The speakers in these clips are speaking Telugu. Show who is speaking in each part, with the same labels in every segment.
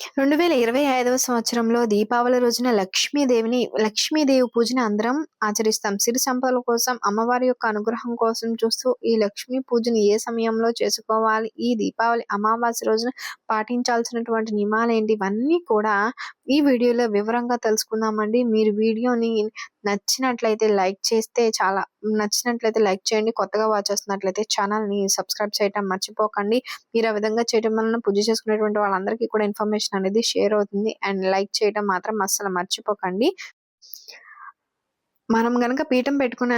Speaker 1: రెండు వేల ఇరవై ఐదవ సంవత్సరంలో దీపావళి రోజున లక్ష్మీదేవిని లక్ష్మీదేవి పూజని అందరం ఆచరిస్తాం. సిరి సంపదల కోసం అమ్మవారి యొక్క అనుగ్రహం కోసం చూస్తూ ఈ లక్ష్మీ పూజని ఏ సమయంలో చేసుకోవాలి? ఈ దీపావళి అమావాస్య రోజున పాటించాల్సినటువంటి నియమాలు ఏంటి? ఇవన్నీ కూడా ఈ వీడియోలో వివరంగా తెలుసుకుందామండి. మీరు వీడియోని నచ్చినట్లయితే లైక్ చేస్తే చాలా నచ్చినట్లయితే లైక్ చేయండి. కొత్తగా వాచ్ చేస్తున్నట్లయితే ఛానల్ని సబ్స్క్రైబ్ చేయటం మర్చిపోకండి. మీరు ఆ విధంగా చేయడం వలన పూజ చేసుకునేటువంటి వాళ్ళందరికీ కూడా ఇన్ఫర్మేషన్ అనేది షేర్ అవుతుంది. అండ్ లైక్ చేయడం మాత్రం అస్సలు మర్చిపోకండి. మనం గనక పీఠం పెట్టుకునే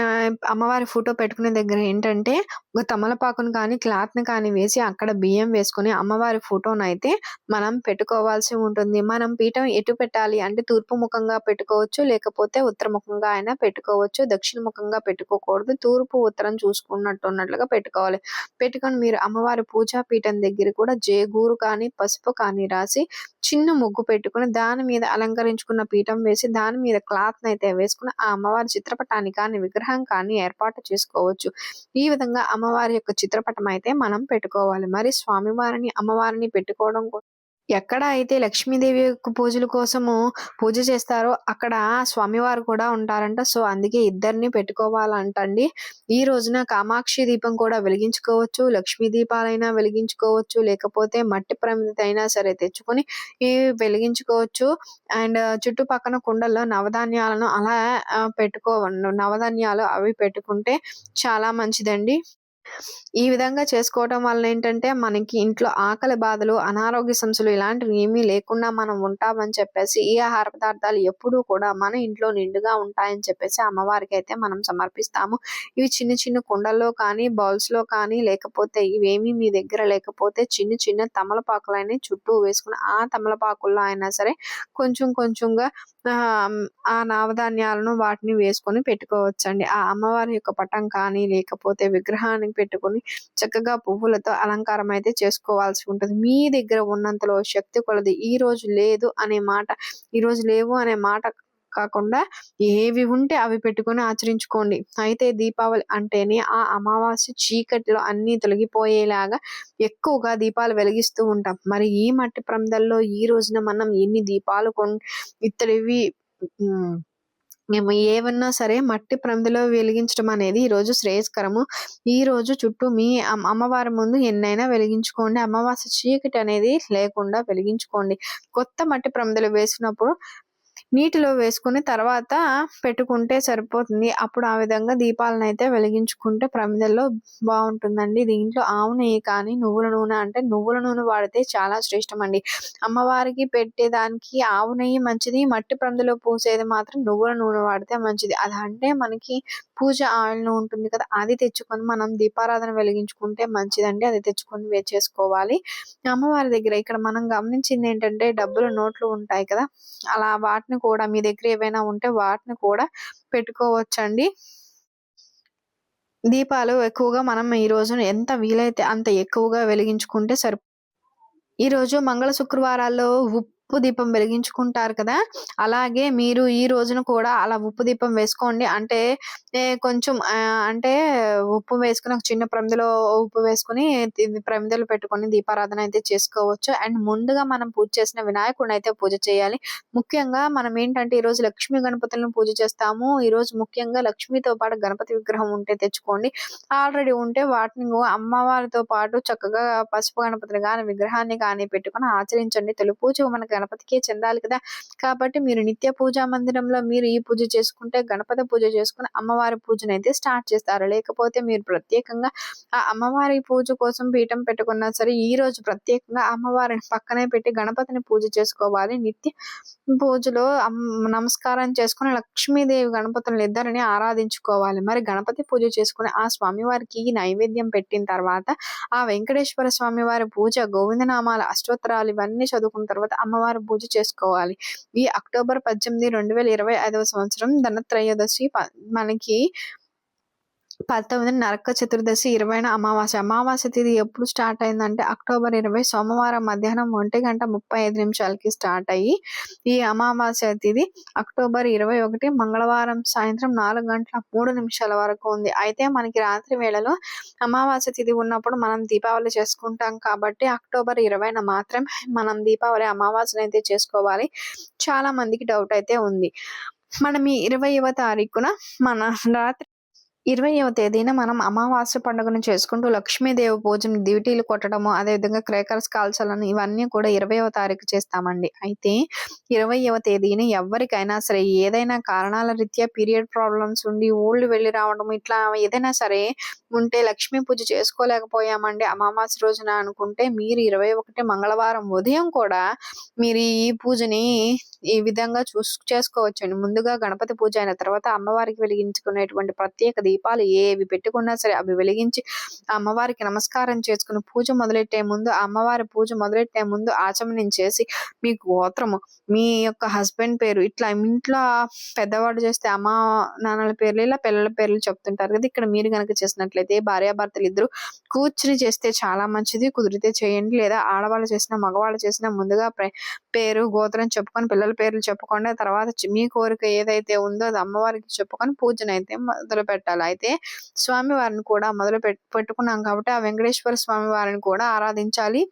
Speaker 1: అమ్మవారి ఫోటో పెట్టుకునే దగ్గర ఏంటంటే ఒక తమలపాకును కానీ క్లాత్ని కానీ వేసి అక్కడ బియ్యం వేసుకుని అమ్మవారి ఫోటోను అయితే మనం పెట్టుకోవాల్సి ఉంటుంది. మనం పీఠం ఎటు పెట్టాలి అంటే తూర్పు ముఖంగా పెట్టుకోవచ్చు లేకపోతే ఉత్తర ముఖంగా అయినా పెట్టుకోవచ్చు దక్షిణ ముఖంగా పెట్టుకోకూడదు తూర్పు ఉత్తరం చూసుకున్నట్టు ఉన్నట్లుగా పెట్టుకోవాలి. పెట్టుకొని మీరు అమ్మవారి పూజా పీఠం దగ్గర కూడా జేగూరు కానీ పసుపు కానీ రాసి చిన్న ముగ్గు పెట్టుకుని దాని మీద అలంకరించుకున్న పీఠం వేసి దాని మీద క్లాత్ అయితే వేసుకుని ఆ అమ్మవారి చిత్రపటాన్ని కానీ విగ్రహం కానీ ఏర్పాటు చేసుకోవచ్చు. ఈ విధంగా అమ్మవారి యొక్క చిత్రపటం అయితే మనం పెట్టుకోవాలి. మరి స్వామివారిని అమ్మవారిని పెట్టుకోవడం ఎక్కడ అయితే లక్ష్మీదేవి పూజల కోసము పూజ చేస్తారో అక్కడ స్వామివారు కూడా ఉంటారంట. సో అందుకే ఇద్దరిని పెట్టుకోవాలంటండి. ఈ రోజున కామాక్షి దీపం కూడా వెలిగించుకోవచ్చు లక్ష్మీ దీపాలైనా వెలిగించుకోవచ్చు లేకపోతే మట్టి ప్రమిత అయినా సరే తెచ్చుకొని వెలిగించుకోవచ్చు. అండ్ చుట్టుపక్కన కుండల్లో నవధాన్యాలను అలా పెట్టుకో నవధాన్యాలు అవి పెట్టుకుంటే చాలా మంచిదండి. ఈ విధంగా చేసుకోవటం వల్ల ఏంటంటే మనకి ఇంట్లో ఆకలి బాధలు అనారోగ్య సమస్యలు ఇలాంటివి ఏమీ లేకుండా మనం ఉంటామని చెప్పేసి ఈ ఆహార పదార్థాలు ఎప్పుడూ కూడా మన ఇంట్లో నిండుగా ఉంటాయని చెప్పేసి అమ్మవారికి అయితే మనం సమర్పిస్తాము. ఇవి చిన్న చిన్న కుండల్లో కానీ బౌల్స్లో కానీ లేకపోతే ఇవేమీ మీ దగ్గర లేకపోతే చిన్న చిన్న తమలపాకులైనా చుట్టూ వేసుకుని ఆ తమలపాకుల్లో అయినా సరే కొంచెం కొంచెంగా ఆ నవధాన్యాలను వాటిని వేసుకొని పెట్టుకోవచ్చండి. ఆ అమ్మవారి యొక్క పటం కానీ లేకపోతే విగ్రహానికి పెట్టుకొని చక్కగా పువ్వులతో అలంకారం అయితే చేసుకోవాల్సి ఉంటుంది. మీ దగ్గర ఉన్నంతలో శక్తి కొలది. ఈ రోజు లేదు అనే మాట ఈ రోజు లేవు అనే మాట కాకుండా ఏవి ఉంటే అవి పెట్టుకొని ఆచరించుకోండి. అయితే దీపావళి అంటేనే ఆ అమావాస్య చీకటిలో అన్ని తొలగిపోయేలాగా ఎక్కువగా దీపాలు వెలిగిస్తూ ఉంటాం. మరి ఈ మట్టి ప్రాంతాల్లో ఈ రోజున మనం ఎన్ని దీపాలు కొన్ ఇత్తడివి మేము ఏమన్నా సరే మట్టి ప్రమిదలో వెలిగించడం అనేది ఈ రోజు శ్రేయస్కరము. ఈ రోజు చుట్టూ మీ అమ్మవారి ముందు ఎన్నైనా వెలిగించుకోండి. అమావాస్య చీకటి అనేది లేకుండా వెలిగించుకోండి. కొత్త మట్టి ప్రమిదలు వేసినప్పుడు నీటిలో వేసుకుని తర్వాత పెట్టుకుంటే సరిపోతుంది. అప్పుడు ఆ విధంగా దీపాలను అయితే వెలిగించుకుంటే ప్రమిదల్లో బాగుంటుందండి. దీంట్లో ఆవు నెయ్యి కానీ నువ్వుల నూనె అంటే నువ్వుల నూనె వాడితే చాలా శ్రేష్టం అండి అమ్మవారికి పెట్టేదానికి ఆవు నెయ్యి మంచిది మట్టి ప్రమిదలో పూసేది మాత్రం నువ్వుల నూనె వాడితే మంచిది. అది అంటే మనకి పూజ ఆయిల్ ఉంటుంది కదా అది తెచ్చుకొని మనం దీపారాధన వెలిగించుకుంటే మంచిదండి. అది తెచ్చుకొని వేచేసుకోవాలి అమ్మవారి దగ్గర ఇక్కడ మనం గమనించింది ఏంటంటే డబ్బులు నోట్లు ఉంటాయి కదా అలా వాటిని కూడా మీ దగ్గర ఏవైనా ఉంటే వాటిని కూడా పెట్టుకోవచ్చండి. దీపాలు ఎక్కువగా మనం ఈ రోజు ఎంత వీలైతే అంత ఎక్కువగా వెలిగించుకుంటే సరి ఈ రోజు మంగళ శుక్రవారాల్లో ఉప్పు ఉప్పు దీపం వెలిగించుకుంటారు కదా? అలాగే మీరు ఈ రోజున కూడా అలా ఉప్పు దీపం వేసుకోండి. అంటే కొంచెం అంటే ఉప్పు వేసుకుని ఒక చిన్న ప్రమిదలో ఉప్పు వేసుకుని ప్రమిదలు పెట్టుకొని దీపారాధన అయితే చేసుకోవచ్చు. అండ్ ముందుగా మనం పూజ చేసిన వినాయకుడిని అయితే పూజ చేయాలి. ముఖ్యంగా మనం ఏంటంటే ఈ రోజు లక్ష్మీ గణపతులను పూజ చేస్తాము. ఈ రోజు ముఖ్యంగా లక్ష్మీతో పాటు గణపతి విగ్రహం ఉంటే తెచ్చుకోండి. ఆల్రెడీ ఉంటే వాటిని అమ్మవారితో పాటు చక్కగా పసుపు గణపతిని కానీ విగ్రహాన్ని కానీ పెట్టుకొని ఆచరించండి. తెలుగు పూజ మనకి గణపతికే చెందాలి కదా. కాబట్టి మీరు నిత్య పూజా మందిరంలో మీరు ఈ పూజ చేసుకుంటే గణపతి పూజ చేసుకుని అమ్మవారి పూజను అయితే స్టార్ట్ చేస్తారు. లేకపోతే మీరు ప్రత్యేకంగా ఆ అమ్మవారి పూజ కోసం పీఠం పెట్టుకున్నా సరే ఈ రోజు ప్రత్యేకంగా అమ్మవారిని పక్కనే పెట్టి గణపతిని పూజ చేసుకోవాలి. నిత్య పూజలో నమస్కారం చేసుకుని లక్ష్మీదేవి గణపతులను ఇద్దరిని ఆరాధించుకోవాలి. మరి గణపతి పూజ చేసుకుని ఆ స్వామివారికి నైవేద్యం పెట్టిన తర్వాత ఆ వెంకటేశ్వర స్వామి వారి పూజ గోవిందనామాల అష్టోత్తరాలు ఇవన్నీ చదువుకున్న తర్వాత అమ్మవారి అమ్మవారి పూజ చేసుకోవాలి. ఈ అక్టోబర్ పద్దెనిమిది రెండు వేల ఇరవై ఐదవ సంవత్సరం ధనత్రయోదశి మనకి పంతొమ్మిది నరక చతుర్దశి ఇరవైన అమావాస్య. అమావాస్య తిథి ఎప్పుడు స్టార్ట్ అయిందంటే అక్టోబర్ ఇరవై సోమవారం మధ్యాహ్నం ఒంటి గంట ముప్పై ఐదు నిమిషాలకి స్టార్ట్ అయ్యి ఈ అమావాస్య తిథి అక్టోబర్ ఇరవై ఒకటి మంగళవారం సాయంత్రం నాలుగు గంటల మూడు నిమిషాల వరకు ఉంది. అయితే మనకి రాత్రి వేళలో అమావాస్య తిథి ఉన్నప్పుడు మనం దీపావళి చేసుకుంటాం కాబట్టి అక్టోబర్ ఇరవైన మాత్రం మనం దీపావళి అమావాస్యను అయితే చేసుకోవాలి. చాలా మందికి డౌట్ అయితే ఉంది. మనం ఈ ఇరవైవ తారీఖున మన రాత్రి ఇరవైవ తేదీన మనం అమావాస్య పండుగను చేసుకుంటూ లక్ష్మీదేవి పూజను డ్యూటీలు కొట్టడము అదేవిధంగా క్రేకర్స్ కాల్చాలని ఇవన్నీ కూడా ఇరవైవ తారీఖు చేస్తామండి. అయితే ఇరవైవ తేదీని ఎవరికైనా సరే ఏదైనా కారణాల రీత్యా పీరియడ్ ప్రాబ్లమ్స్ ఉండి ఊళ్ళు వెళ్ళి రావడం ఇట్లా ఏదైనా సరే ఉంటే లక్ష్మీ పూజ చేసుకోలేకపోయామండి అమావాస్య రోజున అనుకుంటే మీరు ఇరవై ఒకటి మంగళవారం ఉదయం కూడా మీరు ఈ పూజని ఈ విధంగా చూస్ చేసుకోవచ్చండి. ముందుగా గణపతి పూజ అయిన తర్వాత అమ్మవారికి వెలిగించుకునేటువంటి ప్రత్యేక దీపాలు ఏవి పెట్టుకున్నా సరే అవి వెలిగించి అమ్మవారికి నమస్కారం చేసుకుని పూజ మొదలెట్టే ముందు అమ్మవారి పూజ మొదలెట్టే ముందు ఆచమనం చేసి మీ గోత్రము మీ యొక్క హస్బెండ్ పేరు ఇట్లా ఇంట్లో పెద్దవాడు చేస్తే అమ్మ నాన్నల పేర్లు ఇలా పిల్లల పేర్లు చెప్తుంటారు కదా. ఇక్కడ మీరు కనుక చేసినట్లయితే భార్యాభర్తలు ఇద్దరు కూర్చుని చేస్తే చాలా మంచిది కుదిరితే చేయండి. లేదా ఆడవాళ్ళు చేసిన మగవాళ్ళు చేసిన ముందుగా పేరు గోత్రం చెప్పుకొని పిల్లల పేర్లు చెప్పుకోండి. తర్వాత మీ కోరిక ఏదైతే ఉందో అది అమ్మవారికి చెప్పుకొని పూజనైతే మొదలు పెట్టాలి అయితే స్వామి వారిని కూడా మొదలు పెట్టుకున్నాం కాబట్టి ఆ వెంకటేశ్వర స్వామి వారిని కూడా ఆరాధించాలి.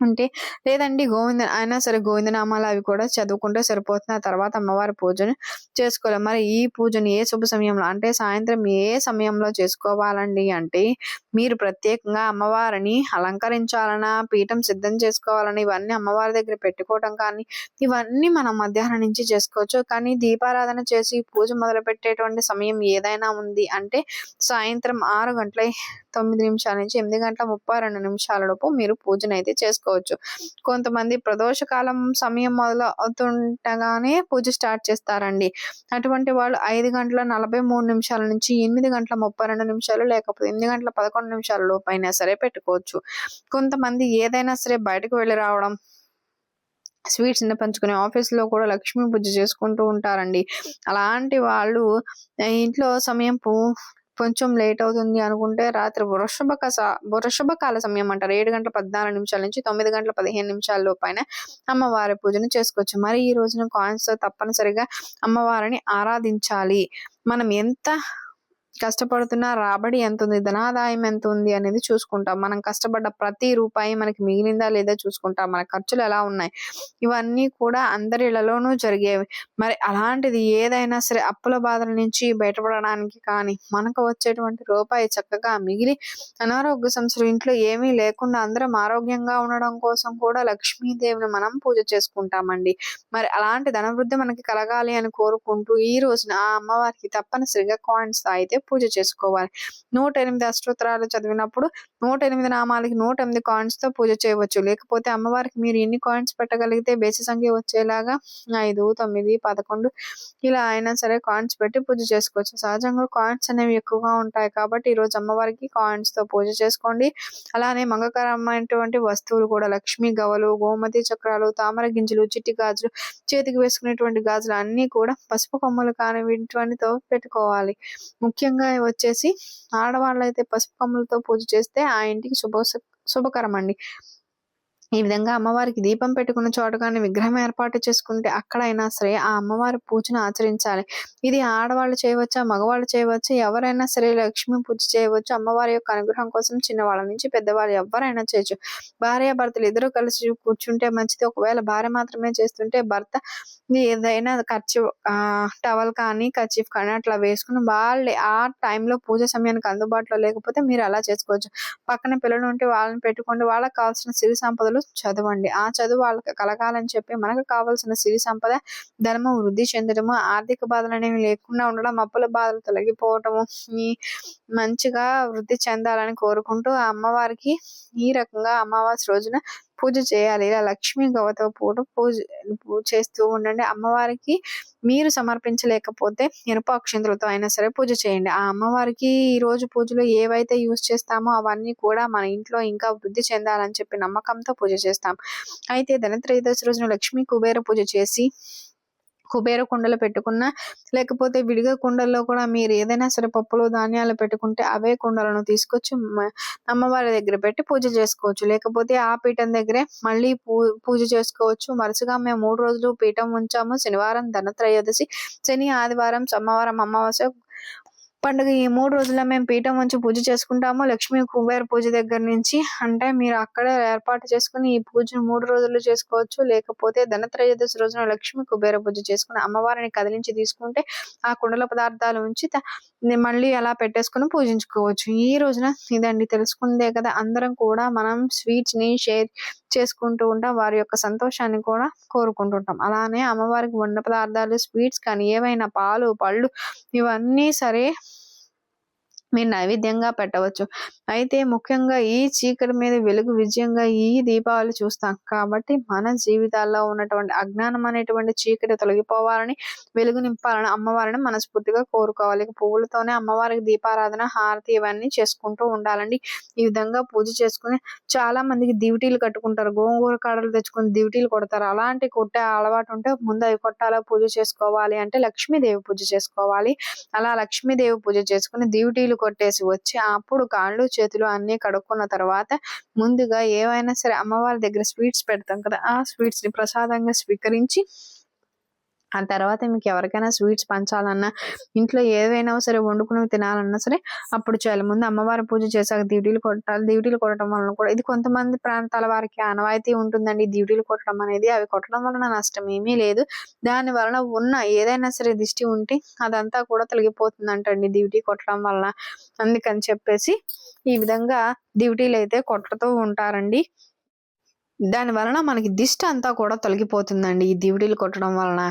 Speaker 1: అంటే లేదండి గోవింద అయినా సరే గోవిందనామాలు అవి కూడా చదువుకుంటే సరిపోతుంది. ఆ తర్వాత అమ్మవారి పూజను చేసుకోవాలి. మరి ఈ పూజను ఏ శుభ సమయంలో అంటే సాయంత్రం ఏ సమయంలో చేసుకోవాలండి అంటే మీరు ప్రత్యేకంగా అమ్మవారిని అలంకరించాలనా పీఠం సిద్ధం చేసుకోవాలని ఇవన్నీ అమ్మవారి దగ్గర పెట్టుకోవటం కానీ ఇవన్నీ మనం మధ్యాహ్నం నుంచి చేసుకోవచ్చు. కానీ దీపారాధన చేసి పూజ మొదలు పెట్టేటువంటి సమయం ఏదైనా ఉంది అంటే సాయంత్రం ఆరు గంటల తొమ్మిది నిమిషాల నుంచి ఎనిమిది గంటల ముప్పై రెండు నిమిషాల లోపు మీరు అయితే చేసుకోవచ్చు. కొంతమంది ప్రదోష కాలం సమయం మొదలు అవుతుండగానే పూజ స్టార్ట్ చేస్తారండి. అటువంటి వాళ్ళు ఐదు గంటల నలభై మూడు నిమిషాల నుంచి ఎనిమిది గంటల ముప్పై రెండు నిమిషాలు లేకపోతే ఎనిమిది గంటల పదకొండు నిమిషాల లోపు అయినా సరే పెట్టుకోవచ్చు. కొంతమంది ఏదైనా సరే బయటకు వెళ్ళి రావడం స్వీట్స్ని పంచుకునే ఆఫీస్లో కూడా లక్ష్మీ పూజ చేసుకుంటూ ఉంటారండి. అలాంటి వాళ్ళు ఇంట్లో సమయం కొంచెం లేట్ అవుతుంది అనుకుంటే రాత్రి వృషభ కస వృషభ కాల సమయం అంటారు. ఏడు గంటల పద్నాలుగు నిమిషాల నుంచి తొమ్మిది గంటల పదిహేను నిమిషాల పైన అమ్మవారి పూజను చేసుకోవచ్చు. మరి ఈ రోజున కాయిన్స్ తప్పనిసరిగా అమ్మవారిని ఆరాధించాలి. మనం ఎంత కష్టపడుతున్న రాబడి ఎంత ఉంది ధనాదాయం ఎంత ఉంది అనేది చూసుకుంటాం. మనం కష్టపడ్డ ప్రతి రూపాయి మనకి మిగిలిందా లేదా చూసుకుంటాం. మన ఖర్చులు ఎలా ఉన్నాయి? ఇవన్నీ కూడా అందరిలలోనూ జరిగేవి. మరి అలాంటిది ఏదైనా సరే అప్పుల బాధల నుంచి బయటపడడానికి కానీ మనకు వచ్చేటువంటి రూపాయి చక్కగా మిగిలి అనారోగ్య సమస్యలు ఇంట్లో ఏమీ లేకుండా అందరం ఆరోగ్యంగా ఉండడం కోసం కూడా లక్ష్మీదేవిని మనం పూజ చేసుకుంటామండి. మరి అలాంటి ధనవృద్ధి మనకి కలగాలి అని కోరుకుంటూ ఈ రోజున ఆ అమ్మవారికి తప్పనిసరిగా కాయిన్స్ అయితే పూజ చేసుకోవాలి. నూట ఎనిమిది అష్టోత్తరాలు చదివినప్పుడు నూట ఎనిమిది నామాలకి నూట ఎనిమిది కాయిన్స్తో పూజ చేయవచ్చు. లేకపోతే అమ్మవారికి మీరు ఎన్ని కాయిన్స్ పెట్టగలిగితే బేసి సంఖ్య వచ్చేలాగా ఐదు తొమ్మిది పదకొండు ఇలా అయినా సరే కాయిన్స్ పెట్టి పూజ చేసుకోవచ్చు. సహజంగా కాయిన్స్ అనేవి ఎక్కువగా ఉంటాయి కాబట్టి ఈ రోజు అమ్మవారికి కాయిన్స్తో పూజ చేసుకోండి. అలానే మంగకరమైనటువంటి వస్తువులు కూడా లక్ష్మీ గవలు గోమతి చక్రాలు తామర గింజలు చిట్టి గాజులు చేతికి వేసుకునేటువంటి గాజులు అన్ని కూడా పసుపు కొమ్మలు కాని పెట్టుకోవాలి. ముఖ్యంగా ముఖ్యంగా వచ్చేసి ఆడవాళ్ళు అయితే పసుపు కొమ్ములతో పూజ చేస్తే ఆ ఇంటికి శుభ శుభకరం అండి ఈ విధంగా అమ్మవారికి దీపం పెట్టుకున్న చోట కానీ విగ్రహం ఏర్పాటు చేసుకుంటే అక్కడైనా సరే ఆ అమ్మవారి పూజను ఆచరించాలి. ఇది ఆడవాళ్ళు చేయవచ్చా? మగవాళ్ళు చేయవచ్చు? ఎవరైనా సరే లక్ష్మి పూజ చేయవచ్చు. అమ్మవారి యొక్క అనుగ్రహం కోసం చిన్నవాళ్ళ నుంచి పెద్దవాళ్ళు ఎవరైనా చేయొచ్చు. భార్య భర్తలు ఇద్దరు కలిసి కూర్చుంటే మంచిది. ఒకవేళ భార్య మాత్రమే చేస్తుంటే భర్త ఏదైనా ఖర్చు టవల్ కానీ కర్చీఫ్ కానీ అట్లా వేసుకుని వాళ్ళే ఆ టైంలో పూజ సమయానికి అందుబాటులో లేకపోతే మీరు అలా చేసుకోవచ్చు. పక్కన పిల్లలు ఉంటే వాళ్ళని పెట్టుకోండి. వాళ్ళకి కావాల్సిన సిరి సంపదలు చదవండి. ఆ చదువు వాళ్ళకి కలగాలని చెప్పి మనకు కావాల్సిన సిరి సంపద ధర్మం వృద్ధి చెందడము ఆర్థిక బాధలు అనేవి లేకుండా ఉండడం అప్పుల బాధలు తొలగిపోవటము ఈ మంచిగా వృద్ధి చెందాలని కోరుకుంటూ ఆ అమ్మవారికి ఈ రకంగా అమావాస్య రోజున పూజ చేయాలి. ఇలా లక్ష్మీ గవతో పూట పూజ పూజ చేస్తూ ఉండండి. అమ్మవారికి మీరు సమర్పించలేకపోతే ఇనుప అక్షంతులతో అయినా సరే పూజ చేయండి. ఆ అమ్మవారికి ఈ రోజు పూజలో ఏవైతే యూజ్ చేస్తామో అవన్నీ కూడా మన ఇంట్లో ఇంకా వృద్ధి చెందాలని చెప్పి నమ్మకంతో పూజ చేస్తాం. అయితే ధనత్రయోదశి రోజున లక్ష్మీ కుబేర పూజ చేసి కుబేర కుండలు పెట్టుకున్న లేకపోతే విడిగా కుండల్లో కూడా మీరు ఏదైనా సరే పప్పులు ధాన్యాలు పెట్టుకుంటే అవే కుండలను తీసుకొచ్చి అమ్మవారి దగ్గర పెట్టి పూజ చేసుకోవచ్చు. లేకపోతే ఆ పీఠం దగ్గరే మళ్ళీ పూ పూజ చేసుకోవచ్చు. వరుసగా మేము మూడు రోజులు పీఠం ఉంచాము. శనివారం ధనత్రయోదశి శని ఆదివారం సోమవారం అమావాస్య పండుగ ఈ మూడు రోజుల్లో మేము పీఠం ఉంచి పూజ చేసుకుంటాము. లక్ష్మీ కుబేర పూజ దగ్గర నుంచి అంటే మీరు అక్కడే ఏర్పాటు చేసుకుని ఈ పూజను మూడు రోజులు చేసుకోవచ్చు. లేకపోతే ధనత్రయోదశి రోజున లక్ష్మీ కుబేర పూజ చేసుకుని అమ్మవారిని కదిలించి తీసుకుంటే ఆ కుండల పదార్థాలు ఉంచి మళ్ళీ అలా పెట్టేసుకుని పూజించుకోవచ్చు. ఈ రోజున ఇదండి తెలుసుకుందే కదా అందరం కూడా మనం స్వీట్స్ని షేర్ చేసుకుంటూ ఉంటాం వారి యొక్క సంతోషాన్ని కూడా కోరుకుంటుంటాం. అలానే అమ్మవారికి వండ పదార్థాలు స్వీట్స్ కానీ ఏవైనా పాలు పళ్ళు ఇవన్నీ సరే మీరు నైవేద్యంగా పెట్టవచ్చు. అయితే ముఖ్యంగా ఈ చీకటి మీద వెలుగు విజయంగా ఈ దీపావళి చూస్తాం. కాబట్టి మన జీవితాల్లో ఉన్నటువంటి అజ్ఞానం అనేటువంటి చీకటి తొలగిపోవాలని వెలుగు నింపాలని అమ్మవారిని మనస్ఫూర్తిగా కోరుకోవాలి. పువ్వులతోనే అమ్మవారికి దీపారాధన హారతి ఇవన్నీ చేసుకుంటూ ఉండాలండి. ఈ విధంగా పూజ చేసుకుని చాలా మందికి దివిటీలు కట్టుకుంటారు. గోంగూర కాడలు తెచ్చుకుని దివిటీలు కొడతారు. అలాంటి కొట్టే అలవాటు ఉంటే ముందు అవి కొట్టాలో? పూజ చేసుకోవాలి అంటే లక్ష్మీదేవి పూజ చేసుకోవాలి. అలా లక్ష్మీదేవి పూజ చేసుకుని దివిటీలు కొట్టేసి వచ్చి అప్పుడు కాళ్ళు చేతులు అన్ని కడుక్కున్న తర్వాత ముందుగా ఏవైనా సరే అమ్మవారి దగ్గర స్వీట్స్ పెడతాం కదా ఆ స్వీట్స్ని ప్రసాదంగా స్వీకరించి ఆ తర్వాత మీకు ఎవరికైనా స్వీట్స్ పంచాలన్నా ఇంట్లో ఏదైనా సరే వండుకుని తినాలన్నా సరే అప్పుడు చాలా. ముందు అమ్మవారి పూజ చేశాక డ్యూటీలు కొట్టాలి. డ్యూటీలు కొట్టడం వలన కూడా ఇది కొంతమంది ప్రాంతాల వారికి ఆనవాయితీ ఉంటుందండి. డ్యూటీలు కొట్టడం అనేది అవి కొట్టడం వలన నష్టం ఏమీ లేదు. దాని వలన ఉన్న ఏదైనా సరే దిష్టి ఉంటే అదంతా కూడా తొలగిపోతుంది అంటండి డ్యూటీ కొట్టడం వలన. అందుకని చెప్పేసి ఈ విధంగా డ్యూటీలు అయితే కొట్టుతూ ఉంటారండి. దాని వలన మనకి దిష్టి అంతా కూడా తొలగిపోతుందండి. ఈ దివిటీలు కొట్టడం వలన.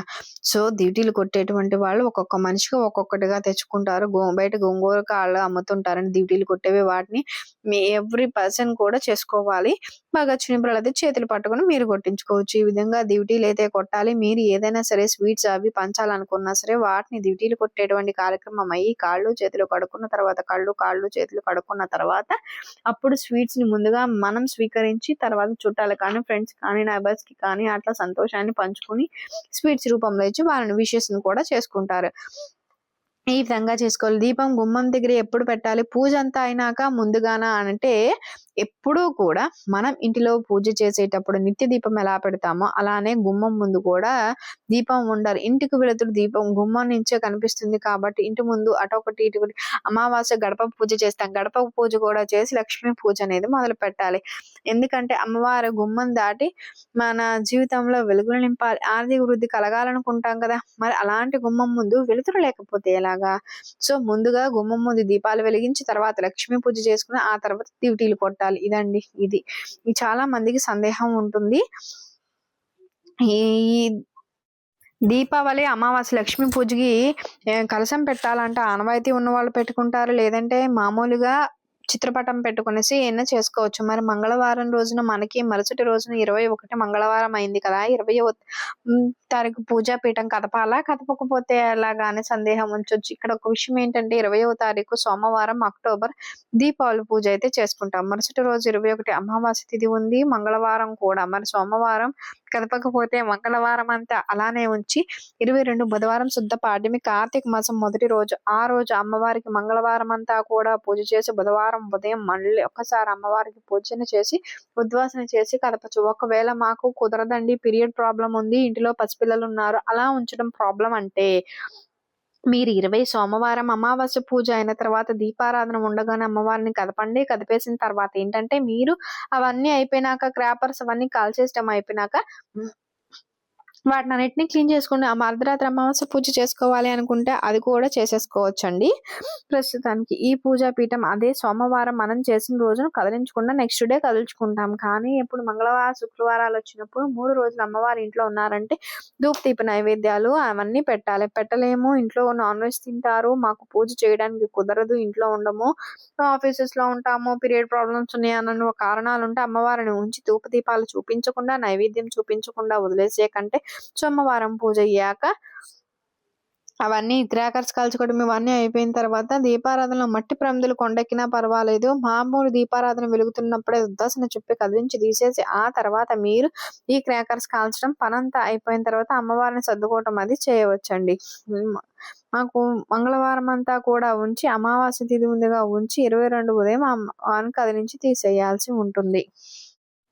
Speaker 1: సో దివిటీలు కొట్టేటువంటి వాళ్ళు ఒక్కొక్క మనిషికి ఒక్కొక్కటిగా తెచ్చుకుంటారు. గో బయట గోంగూర కాళ్ళు అమ్ముతుంటారని దివిటీలు కొట్టేవి వాటిని. మీ ఎవ్రీ పర్సన్ కూడా చేసుకోవాలి. బాగా చిన్నపిల్లలు అయితే చేతులు పట్టుకుని మీరు కొట్టించుకోవచ్చు. ఈ విధంగా దివిటీలు అయితే కొట్టాలి. మీరు ఏదైనా సరే స్వీట్స్ అవి పంచాలనుకున్నా సరే వాటిని దివిటీలు కొట్టేటువంటి కార్యక్రమం అయ్యి కాళ్ళు చేతులు కడుక్కున్న తర్వాత కళ్ళు కాళ్ళు చేతులు కడుక్కున్న తర్వాత అప్పుడు స్వీట్స్ని ముందుగా మనం స్వీకరించి తర్వాత చుట్టాలు కానీ ఫ్రెండ్స్ కానీ నైబర్స్కి కానీ అట్లా సంతోషాన్ని పంచుకుని స్వీట్స్ రూపంలో ఇచ్చి వాళ్ళని విషెస్ని కూడా చేసుకుంటారు. ఈ విధంగా చేసుకోవాలి. దీపం గుమ్మం దగ్గర ఎప్పుడు పెట్టాలి? పూజ అంతా అయినాక ముందుగానా అంటే ఎప్పుడూ కూడా మనం ఇంటిలో పూజ చేసేటప్పుడు నిత్య దీపం ఎలా పెడతామో అలానే గుమ్మం ముందు కూడా దీపం ఉండాలి ఇంటికి వెళుతుడు దీపం గుమ్మం నుంచే కనిపిస్తుంది కాబట్టి ఇంటి ముందు అటొకటి ఇటు అమావాస్య గడప పూజ చేస్తాం. గడప పూజ కూడా చేసి లక్ష్మీ పూజ అనేది మొదలు పెట్టాలి. ఎందుకంటే అమ్మవారి గుమ్మం దాటి మన జీవితంలో వెలుగులు నింపాలి. ఆర్థిక వృద్ధి కలగాలనుకుంటాం కదా. మరి అలాంటి గుమ్మం ముందు వెలుతురు లేకపోతే ఎలాగా? సో ముందుగా గుమ్మం ముందు దీపాలు వెలిగించి తర్వాత లక్ష్మీ పూజ చేసుకుని ఆ తర్వాత డ్యూటీలు కొట్టాలి. ఉండాలి ఇదండి ఇది. చాలా మందికి సందేహం ఉంటుంది. ఈ దీపావళి అమావాస్య లక్ష్మీ పూజకి కలశం పెట్టాలంటే. ఆనవాయితీ ఉన్న వాళ్ళు పెట్టుకుంటారు. లేదంటే మామూలుగా చిత్రపటం పెట్టుకునేసి ఏమైనా చేసుకోవచ్చు. మరి మంగళవారం రోజున మనకి మరుసటి రోజున ఇరవై ఒకటి మంగళవారం అయింది కదా. ఇరవై తారీఖు పూజా పీఠం కదపాలా కదపకపోతే ఎలాగానే సందేహం ఉంచొచ్చు. ఇక్కడ ఒక విషయం ఏంటంటే ఇరవయో తారీఖు సోమవారం అక్టోబర్ దీపావళి పూజ అయితే చేసుకుంటాం. మరుసటి రోజు ఇరవై ఒకటి అమావాస్య తిథి ఉంది. మంగళవారం కూడా. మరి సోమవారం కదపకపోతే మంగళవారం అంతా అలానే ఉంచి ఇరవై రెండు బుధవారం శుద్ధ పాడ్యమి కార్తీక మాసం మొదటి రోజు ఆ రోజు అమ్మవారికి మంగళవారం అంతా కూడా పూజ చేసి బుధవారం ఉదయం మళ్ళీ ఒక్కసారి అమ్మవారికి పూజన చేసి ఉద్వాసన చేసి కదపచ్చు ఒకవేళ మాకు కుదరదండి పీరియడ్ ప్రాబ్లం ఉంది ఇంటిలో పసిపిల్లలు ఉన్నారు అలా ఉంచడం ప్రాబ్లం అంటే మీరు ఇరవై సోమవారం అమావాస్య పూజ అయిన తర్వాత దీపారాధన ఉండగానే అమ్మవారిని కదపండి. కదిపేసిన తర్వాత ఏంటంటే మీరు అవన్నీ అయిపోయినాక క్రాపర్స్ అవన్నీ కాల్చేయడం అయిపోయినాక వాటిని అన్నిటిని క్లీన్ చేసుకుని ఆ అర్ధరాత్రి అమావాస్య పూజ చేసుకోవాలి అనుకుంటే అది కూడా చేసేసుకోవచ్చు అండి ప్రస్తుతానికి ఈ పూజా పీఠం అదే సోమవారం మనం చేసిన రోజును కదిలించకుండా నెక్స్ట్ డే కదుల్చుకుంటాం. కానీ ఇప్పుడు మంగళవారం శుక్రవారాలు వచ్చినప్పుడు మూడు రోజులు అమ్మవారి ఇంట్లో ఉన్నారంటే ధూప్ తీపి నైవేద్యాలు అవన్నీ పెట్టాలి. పెట్టలేము. ఇంట్లో నాన్ వెజ్ తింటారు. మాకు పూజ చేయడానికి కుదరదు. ఇంట్లో ఉండము. ఆఫీసెస్లో ఉంటాము. పీరియడ్ ప్రాబ్లమ్స్ ఉన్నాయన్న కారణాలు ఉంటే అమ్మవారిని ఉంచి ధూప దీపాలు చూపించకుండా నైవేద్యం చూపించకుండా వదిలేసే కంటే సోమవారం పూజ అయ్యాక అవన్నీ క్రాకర్స్ కాల్చుకోవడం ఇవన్నీ అయిపోయిన తర్వాత దీపారాధనలో మట్టి ప్రమిదలు కొండెక్కినా పర్వాలేదు. మామూలు దీపారాధన వెలుగుతున్నప్పుడే ఉద్దాసన చుప్పి కదిలించి తీసేసి ఆ తర్వాత మీరు ఈ క్రాకర్స్ కాల్చడం పనంతా అయిపోయిన తర్వాత అమ్మవారిని సర్దుకోవటం అది చేయవచ్చండి. మాకు మంగళవారం అంతా కూడా ఉంచి అమావాస్య తిథి ముందుగా ఉంచి ఇరవై రెండు ఉదయం అమ్మవారిని కదిలించి తీసేయాల్సి ఉంటుంది.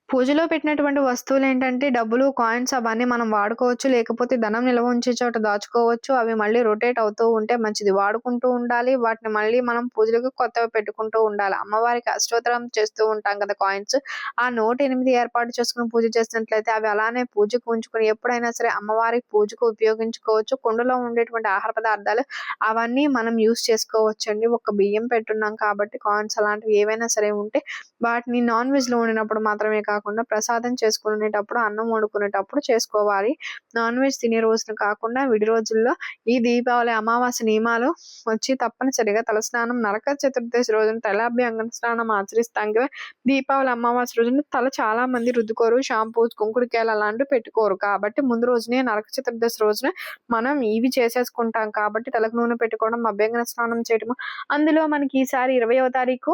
Speaker 1: పూజలో పెట్టినటువంటి వస్తువులు ఏంటంటే డబ్బులు కాయిన్స్ అవన్నీ మనం వాడుకోవచ్చు. లేకపోతే ధనం నిల్వ ఉంచే చోట దాచుకోవచ్చు. అవి మళ్ళీ రొటేట్ అవుతూ ఉంటే మంచిది. వాడుకుంటూ ఉండాలి. వాటిని మళ్ళీ మనం పూజలకు కొత్తవి పెట్టుకుంటూ ఉండాలి. అమ్మవారికి అష్టోత్తరం చేస్తూ ఉంటాం కదా కాయిన్స్ ఆ నోట్ ఎనిమిది ఏర్పాటు చేసుకుని పూజ చేసినట్లయితే అవి అలానే పూజకు ఉంచుకుని ఎప్పుడైనా సరే అమ్మవారికి పూజకు ఉపయోగించుకోవచ్చు. కుండలో ఉండేటువంటి ఆహార పదార్థాలు అవన్నీ మనం యూస్ చేసుకోవచ్చు అండి ఒక బియ్యం పెట్టున్నాం కాబట్టి కాయిన్స్ అలాంటివి ఏవైనా సరే ఉంటే వాటిని నాన్ వెజ్లో వండినప్పుడు మాత్రమే కాకుండా ప్రసాదం చేసుకునేటప్పుడు అన్నం వండుకునేటప్పుడు చేసుకోవాలి. నాన్ వెజ్ తినే రోజున కాకుండా విడి రోజుల్లో ఈ దీపావళి అమావాస్య నియమాలు వచ్చి తప్పనిసరిగా తలస్నానం నరక చతుర్దశి రోజున తలాభ్యంగన స్నానం ఆచరిస్తాం కదా. దీపావళి అమావాస్య రోజున తల చాలా మంది రుద్దుకోరు. షాంపూ కుంకుడికాయలు అలాంటివి పెట్టుకోరు. కాబట్టి ముందు రోజునే నరక చతుర్దశి రోజున మనం ఇవి చేసేసుకుంటాం. కాబట్టి తలకు నూనె పెట్టుకోవడం అభ్యంగన స్నానం చేయడం అందులో మనకి ఈసారి ఇరవయో తారీఖు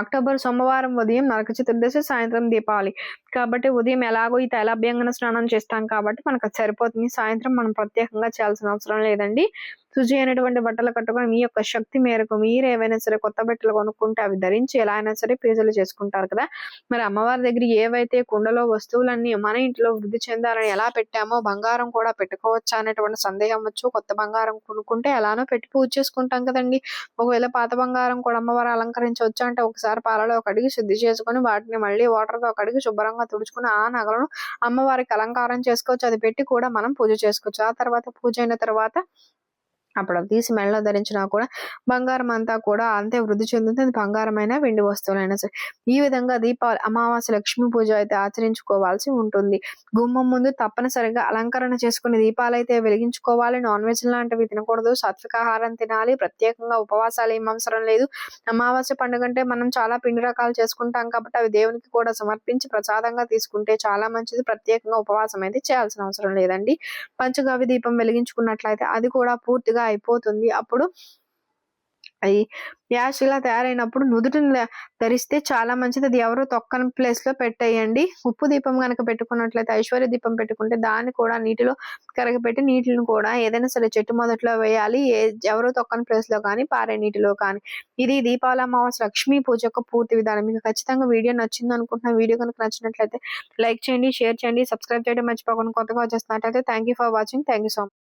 Speaker 1: అక్టోబర్ సోమవారం ఉదయం నరక చతుర్దశి సాయంత్రం దీపావళి. కాబట్టి ఉదయం ఎలాగో ఈ తైలాభ్యంగన స్నానం చేస్తాం కాబట్టి మనకు సరిపోతుంది. సాయంత్రం మనం ప్రత్యేకంగా చేయాల్సిన అవసరం లేదండి. శుచి అయినటువంటి బట్టలు కట్టుకొని మీ యొక్క శక్తి మేరకు మీరు ఏవైనా సరే కొత్త బట్టలు కొనుక్కుంటే అవి ధరించి ఎలా అయినా సరే పూజలు చేసుకుంటారు కదా. మరి అమ్మవారి దగ్గర ఏవైతే కుండలో వస్తువులన్నీ మన ఇంట్లో వృద్ధి చెందాలని ఎలా పెట్టామో బంగారం కూడా పెట్టుకోవచ్చా అనేటువంటి సందేహం వచ్చు. కొత్త బంగారం కొనుక్కుంటే ఎలానో పెట్టి పూజ చేసుకుంటాం కదండి. ఒకవేళ పాత బంగారం కూడా అమ్మవారు అలంకరించవచ్చు అంటే ఒకసారి పాలలో ఒక అడిగి శుద్ధి చేసుకుని వాటిని మళ్ళీ వాటర్తో ఒక అడిగి శుభ్రంగా తుడుచుకుని ఆ నగలను అమ్మవారికి అలంకారం చేసుకోవచ్చు. అది పెట్టి కూడా మనం పూజ చేసుకోవచ్చు. ఆ తర్వాత పూజ అయిన తర్వాత అప్పుడు తీసి మెడలో ధరించినా కూడా బంగారం అంతా కూడా అంతే వృద్ధి చెందుతుంది. బంగారమైన వెండి వస్తువులైనా సరే. ఈ విధంగా దీపావళి అమావాస్య లక్ష్మీ పూజ అయితే ఆచరించుకోవాల్సి ఉంటుంది. గుమ్మం ముందు తప్పనిసరిగా అలంకరణ చేసుకుని దీపాలు అయితే వెలిగించుకోవాలి. నాన్ వెజ్ లాంటివి తినకూడదు. సాత్వికాహారం తినాలి. ప్రత్యేకంగా ఉపవాసాలు ఏం అవసరం లేదు. అమావాస్య పండుగ అంటే మనం చాలా పిండి రకాలు చేసుకుంటాం కాబట్టి అవి దేవునికి కూడా సమర్పించి ప్రసాదంగా తీసుకుంటే చాలా మంచిది. ప్రత్యేకంగా ఉపవాసం అయితే చేయాల్సిన అవసరం లేదండి. పంచగవి దీపం వెలిగించుకున్నట్లయితే అది కూడా పూర్తిగా అయిపోతుంది. అప్పుడు అది యాష్ ఇలా తయారైనప్పుడు నుదుటిని ధరిస్తే చాలా మంచిది. అది ఎవరు తొక్కని ప్లేస్లో పెట్టేయండి. ఉప్పు దీపం కనుక పెట్టుకున్నట్లయితే ఐశ్వర్య దీపం పెట్టుకుంటే దాన్ని కూడా నీటిలో కరగపెట్టి నీటిని కూడా ఏదైనా సరే చెట్టు మొదట్లో వేయాలి. ఏ ఎవరు తొక్కని ప్లేస్లో కానీ పారే నీటిలో కానీ. ఇది దీపావళి అమావాస్య లక్ష్మీ పూజ యొక్క పూర్తి విధానం. మీకు ఖచ్చితంగా వీడియో నచ్చింది అనుకుంటున్న వీడియో కనుక నచ్చినట్లయితే లైక్ చేయండి షేర్ చేయండి సబ్స్క్రైబ్ చేయడం మర్చిపోకుండా కొత్తగా వచ్చేస్తున్నట్లయితే thank for watching thank so much